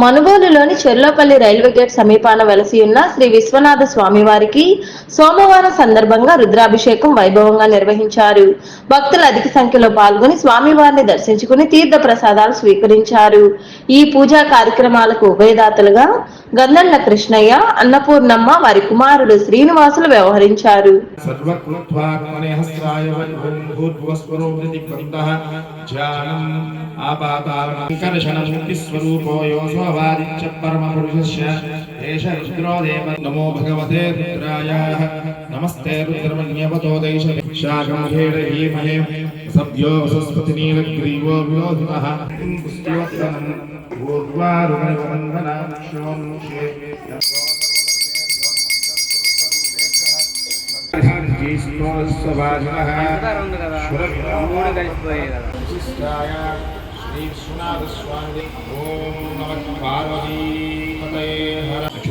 మనుగోలులోని Cherlopalli railway gate సమీపాన వలసియున్న శ్రీ విశ్వనాథ స్వామివారికి సోమవారం సందర్భంగా రుద్రాభిషేకం వైభవంగా నిర్వహించారు. భక్తులు అధిక సంఖ్యలో పాల్గొని స్వామివారిని దర్శించుకుని తీర్థ ప్రసాదాలు స్వీకరించారు. ఈ పూజా కార్యక్రమాలకు ఉభయదాతలుగా గంధన్న కృష్ణయ్య అన్నపూర్ణమ్మ వారి కుమారుడు శ్రీనివాసులు వ్యవహరించారు. స్వరూపో आपातालङ्कर्षणमुक्तिस्वरूपो योऽस्ववादिच्च परमपुरुषस्य एष रुद्रो देव नमो भगवते रुद्राय नमस्ते रुद्रमन्यवतो दैश शाकमहेडीमहे सभ्यो वसस्पतिनीलग्रीवो विलोहितः पुष्ट्योत्तमम् भूर्वारुणवन्दनां शोमुषे మూడు కలిసిపోయాయి కదా విశిష్టాయ శ్రీ విశ్వనాథ స్వామి ఓం నమః పార్వతీపతయే